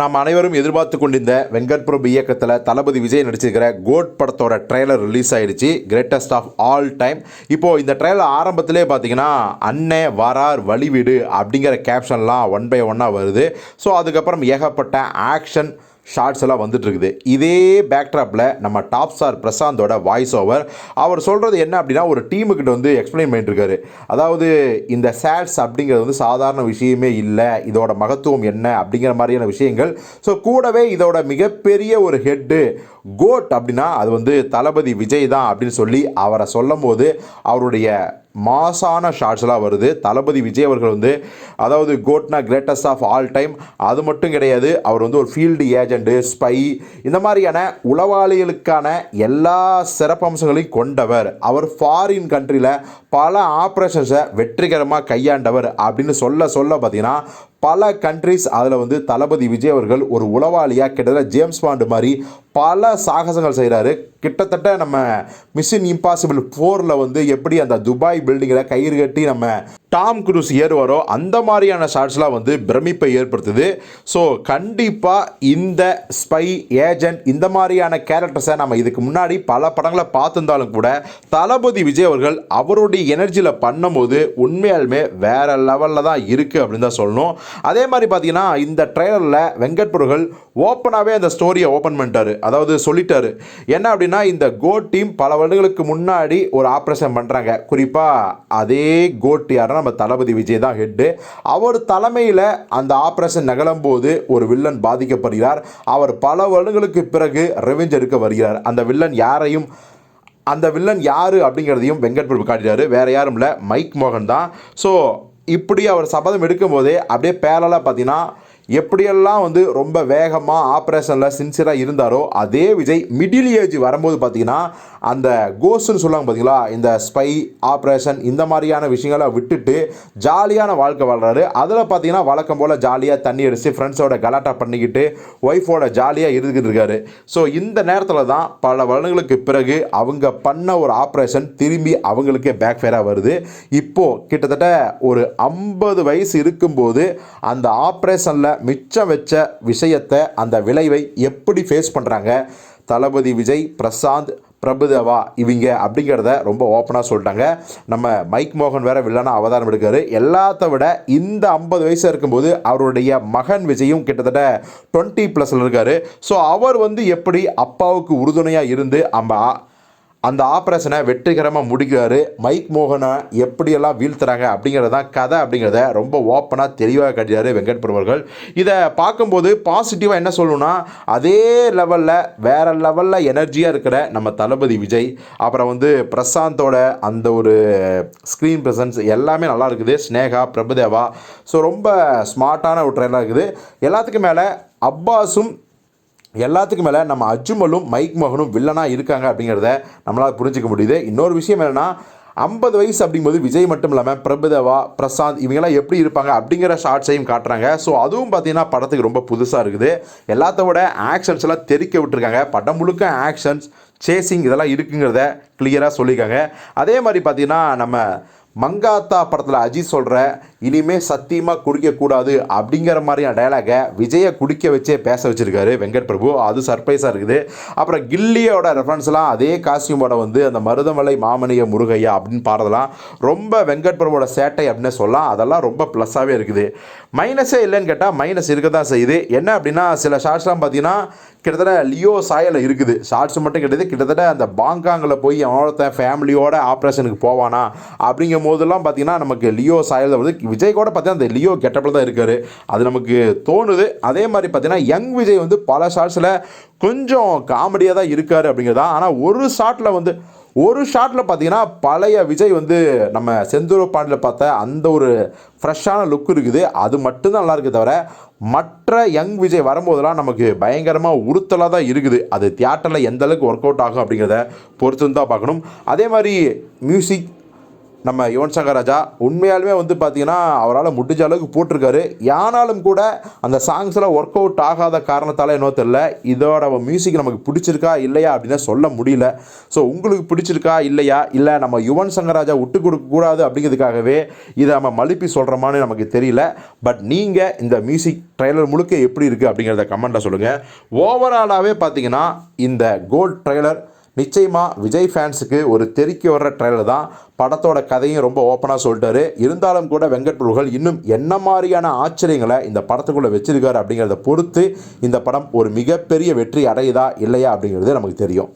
நாம் அனைவரும் எதிர்பார்த்து கொண்டிருந்த வெங்கட் பிரபு இயக்கத்தில் தளபதி விஜய் நடிச்சிருக்கிற கோட் படத்தோட ட்ரெய்லர் ரிலீஸ் ஆயிடுச்சு கிரேட்டஸ்ட் ஆஃப் ஆல் டைம் இப்போது இந்த ட்ரெய்லர் ஆரம்பத்திலே பார்த்தீங்கன்னா அன்னே வரார் வழிவீடு அப்படிங்கிற கேப்ஷன்லாம் ஒன் பை ஒன்னாக வருது. ஸோ அதுக்கப்புறம் ஏகப்பட்ட ஆக்ஷன் ஷார்ட்ஸ் எல்லாம் வந்துட்டுருக்குது. இதே பேக்ட்ராப்பில் நம்ம டாப் ஸ்டார் பிரசாந்தோட வாய்ஸ் ஓவர் அவர் சொல்கிறது என்ன அப்படின்னா ஒரு டீமுக்கிட்ட வந்து எக்ஸ்பிளைன் பண்ணிட்டுருக்காரு. அதாவது இந்த சேட்ஸ் அப்படிங்கிறது வந்து சாதாரண விஷயமே இல்லை. இதோட மகத்துவம் என்ன அப்படிங்கிற மாதிரியான விஷயங்கள். ஸோ கூடவே இதோட மிகப்பெரிய ஒரு ஹெட்டு கோட் அப்படின்னா அது வந்து தளபதி விஜய் தான் அப்படின்னு சொல்லி அவரை சொல்லும் போது அவருடைய மாசான ஷார்ட்ஸ்லாம் வருது. தளபதி விஜய் அவர்கள் வந்து அதாவது கோட்னா கிரேட்டஸ்ட் ஆஃப் ஆல் டைம் அது மட்டும் கிடையாது. அவர் வந்து ஒரு ஃபீல்டு ஏஜெண்ட்டு ஸ்பை இந்த மாதிரியான உளவாளிகளுக்கான எல்லா சிறப்பம்சங்களையும் கொண்டவர். அவர் ஃபாரின் கண்ட்ரியில் பல ஆப்ரேஷன்ஸை வெற்றிகரமாக கையாண்டவர் அப்படின்னு சொல்ல சொல்ல பார்த்தீங்கன்னா பல கண்ட்ரிஸ் அதில் வந்து தளபதி விஜய் அவர்கள் ஒரு உளவாளியாக கிட்டத்தட்ட ஜேம்ஸ் பாண்டு மாதிரி பல சாகசங்கள் செய்கிறாரு கிட்டத்தட்ட நம்ம மிஷின் இம்பாசிபிள் ஃபோரில் வந்து எப்படி அந்த துபாய் பில்டிங்கில் கயிறு கட்டி நம்ம டாம் குரூஸ் ஏறுவாரோ அந்த மாதிரியான ஷார்ட்ஸ்லாம் வந்து பிரமிப்பை ஏற்படுத்துது. ஸோ கண்டிப்பாக இந்த ஸ்பை ஏஜென்ட் இந்த மாதிரியான கேரக்டர்ஸை நம்ம இதுக்கு முன்னாடி பல படங்களை பார்த்துருந்தாலும் கூட தளபதி விஜய் அவர்கள் அவருடைய எனர்ஜியில் பண்ணும்போது உண்மையாலுமே வேற லெவலில் தான் இருக்குது அப்படின்னு தான் சொல்லணும். அதே மாதிரி பார்த்தீங்கன்னா இந்த ட்ரெய்லரில் வெங்கட் அவர்கள் ஓப்பனாகவே அந்த ஸ்டோரியை ஓப்பன் பண்ணிட்டாரு. அதாவது சொல்லிட்டாரு. என்ன அப்படின்னா இந்த கோட் டீம் பல வருடங்களுக்கு முன்னாடி ஒரு ஆப்ரேஷன் பண்ணுறாங்க குறிப்பாக அதே கோட் யாருன்னா நம்ம தளபதி விஜய் தான் ஹெட்டு அவர் தலைமையில் அந்த ஆப்ரேஷன் நிகழும்போது ஒரு வில்லன் பாதிக்கப்படுகிறார். அவர் பல வருடங்களுக்கு பிறகு ரெவெஞ்ச் எடுக்க வருகிறார். அந்த வில்லன் யாரையும் அந்த வில்லன் யார் அப்படிங்கிறதையும் வெங்கட் பிரபு காட்டிட்டாரு. வேறு யாரும் இல்லை மைக் மோகன் தான். ஸோ இப்படி அவர் சபதம் எடுக்கும்போதே அப்படியே பேரலாக பார்த்தீங்கன்னா எப்படியெல்லாம் வந்து ரொம்ப வேகமாக ஆப்ரேஷனில் சின்சியராக இருந்தாரோ அதே விஜய் மிடில் ஏஜ் வரும்போது பார்த்தீங்கன்னா அந்த கோஸ்ட்னு சொல்லுவாங்க பார்த்தீங்களா இந்த ஸ்பை ஆப்ரேஷன் இந்த மாதிரியான விஷயங்களை விட்டுட்டு ஜாலியான வாழ்க்கை வாழ்றாரு. அதில் பார்த்தீங்கன்னா வழக்கம் போல் ஜாலியாக தண்ணி அடித்து ஃப்ரெண்ட்ஸோட கலாட்டா பண்ணிக்கிட்டு ஒய்ஃபோட ஜாலியாக இருந்துக்கிட்டு இருக்காரு. ஸோ இந்த நேரத்தில் தான் பல வருடங்களுக்கு பிறகு அவங்க பண்ண ஒரு ஆப்ரேஷன் திரும்பி அவங்களுக்கே பேக்ஃபேராக வருது. இப்போது கிட்டத்தட்ட ஒரு ஐம்பது வயசு இருக்கும்போது அந்த ஆப்ரேஷனில் மிச்சம் வச்ச விஷயத்தை அந்த விளைவை எப்படி ஃபேஸ் பண்ணுறாங்க தளபதி விஜய் பிரசாந்த் பிரபுதேவா இவங்க அப்படிங்கிறத ரொம்ப ஓப்பனாக சொல்லிட்டாங்க. நம்ம மைக் மோகன் வேற வில்லனா அவதாரம் எடுக்காரு எல்லாத்த விட இந்த ஐம்பது வயசு இருக்கும்போது அவருடைய மகன் விஜயும் கிட்டத்தட்ட டுவெண்ட்டி ப்ளஸில் இருக்காரு. ஸோ அவர் வந்து எப்படி அப்பாவுக்கு உறுதுணையாக இருந்து நம்ம அந்த ஆப்ரேஷனை வெற்றிகரமாக முடிக்கிறாரு. மைக் மோகனை எப்படியெல்லாம் வீழ்த்துறாங்க அப்படிங்கிறது தான் கதை அப்படிங்கிறத ரொம்ப ஓப்பனாக தெளிவாக காட்டினார் வெங்கட் பிரபு இதை பார்க்கும்போது பாசிட்டிவாக என்ன சொல்லணும்னா அதே லெவலில் வேற லெவலில் எனர்ஜியாக இருக்கிற நம்ம தளபதி விஜய் அப்புறம் வந்து பிரசாந்தோட அந்த ஒரு ஸ்க்ரீன் ப்ரெசன்ஸ் எல்லாமே நல்லா இருக்குது. ஸ்னேகா பிரபுதேவா. ஸோ ரொம்ப ஸ்மார்ட்டான ஒரு ட்ரெயினாக இருக்குது. எல்லாத்துக்கும் மேலே அப்பாஸும் எல்லாத்துக்கும் மேலே நம்ம அஜுமலும் மைக் மோகனும் வில்லனாக இருக்காங்க அப்படிங்கிறத நம்மளால் புரிஞ்சிக்க முடியுது. இன்னொரு விஷயம் என்னென்னா ஐம்பது வயசு அப்படிங்கும்போது விஜய் மட்டும் இல்லாமல் பிரபுதேவா பிரசாந்த் இவங்கெல்லாம் எப்படி இருப்பாங்க அப்படிங்கிற ஷார்ட்ஸையும் காட்டுறாங்க. ஸோ அதுவும் பார்த்தீங்கன்னா படத்துக்கு ரொம்ப புதுசாக இருக்குது. எல்லாத்த விட ஆக்ஷன்ஸ் எல்லாம் தெறிக்க விட்டுருக்காங்க. படம் முழுக்க ஆக்ஷன்ஸ் சேசிங் இதெல்லாம் இருக்குங்கிறத கிளியராக சொல்லியிருக்காங்க. அதே மாதிரி பார்த்தீங்கன்னா நம்ம மங்காத்தா படத்தில் அஜித் சொல்கிற இனிமே சத்தியமாக குடிக்கக்கூடாது அப்படிங்கிற மாதிரியான டைலாகை விஜயை குடிக்க வச்சே பேச வச்சுருக்காரு வெங்கட் பிரபு. அது சர்ப்ரைஸாக இருக்குது. அப்புறம் கில்லியோட ரெஃபரன்ஸ்லாம் அதே காஸ்டியூமோட வந்து அந்த மருதமலை மாமனிய முருகையா அப்படின்னு பாடுறதெல்லாம் ரொம்ப வெங்கட் பிரபுவோட சேட்டை அப்படின்னு சொல்லலாம். அதெல்லாம் ரொம்ப ப்ளஸ்ஸாகவே இருக்குது. மைனஸே இல்லைன்னு கேட்டால் மைனஸ் இருக்க தான் செய்யுது. என்ன அப்படின்னா சில ஷார்ட்ஸ்லாம் பார்த்தீங்கன்னா கிட்டத்தட்ட லியோ சாயல இருக்குது. ஷார்ட்ஸ் மட்டும் கிடையாது கிட்டத்தட்ட அந்த பாங்காங்கில் போய் அவனோட ஃபேமிலியோட ஆப்ரேஷனுக்கு போவானா அப்படிங்கும் போதெல்லாம் பார்த்தீங்கன்னா நமக்கு லியோ சாயல் வருது விஜய் கூட பார்த்தீங்கன்னா அந்த லியோ கெட்டப்பில் தான் இருக்கார். அது நமக்கு தோணுது. அதே மாதிரி பார்த்தீங்கன்னா யங் விஜய் வந்து பல ஷார்ட்ஸில் கொஞ்சம் காமெடியாக தான் இருக்கார் அப்படிங்கிறதா. ஆனால் ஒரு ஷாட்டில் வந்து ஒரு ஷாட்டில் பார்த்தீங்கன்னா பழைய விஜய் வந்து நம்ம செந்தூர பாண்டியில் பார்த்த அந்த ஒரு ஃப்ரெஷ்ஷான லுக் இருக்குது. அது மட்டும்தான் நல்லா இருக்குது தவிர மற்ற யங் விஜய் வரும்போதெல்லாம் நமக்கு பயங்கரமாக உறுத்தலாக தான் இருக்குது. அது தியேட்டரில் எந்த அளவுக்கு ஒர்க் அவுட் ஆகும் அப்படிங்கிறத பொறுத்து தான் பார்க்கணும். அதே மாதிரி மியூசிக் நம்ம யுவன் சங்கர் ராஜா உண்மையாலுமே வந்து பார்த்தீங்கன்னா அவரால் முடிஞ்ச அளவுக்கு போட்டிருக்காரு. யானாலும் கூட அந்த சாங்ஸில் ஒர்க் அவுட் ஆகாத காரணத்தால் என்னோ தெரில இதோட மியூசிக் நமக்கு பிடிச்சிருக்கா இல்லையா அப்படின்னு சொல்ல முடியல. ஸோ உங்களுக்கு பிடிச்சிருக்கா இல்லையா? இல்லை நம்ம யுவன் சங்கர் ராஜா விட்டு கொடுக்கக்கூடாது அப்படிங்கிறதுக்காகவே இதை நம்ம மழுப்பி சொல்கிறோமான்னு நமக்கு தெரியல. பட் நீங்கள் இந்த மியூசிக் ட்ரைலர் முழுக்க எப்படி இருக்குது அப்படிங்கிறத கமெண்ட்டில் சொல்லுங்கள் ஓவராலாகவே பார்த்தீங்கன்னா இந்த கோல்ட் ட்ரைலர் நிச்சயமாக விஜய் ஃபேன்ஸுக்கு ஒரு தெருக்கி வர்ற ட்ரெயிலர் தான். படத்தோட கதையும் ரொம்ப ஓப்பனாக சொல்லிட்டாரு. இருந்தாலும் கூட வெங்கட் பிரபுகள் இன்னும் என்ன மாதிரியான ஆச்சரியங்களை இந்த படத்துக்குள்ளே வச்சிருக்காரு அப்படிங்கிறத பொறுத்து இந்த படம் ஒரு மிகப்பெரிய வெற்றி அடையுதா இல்லையா அப்படிங்கிறது நமக்கு தெரியும்.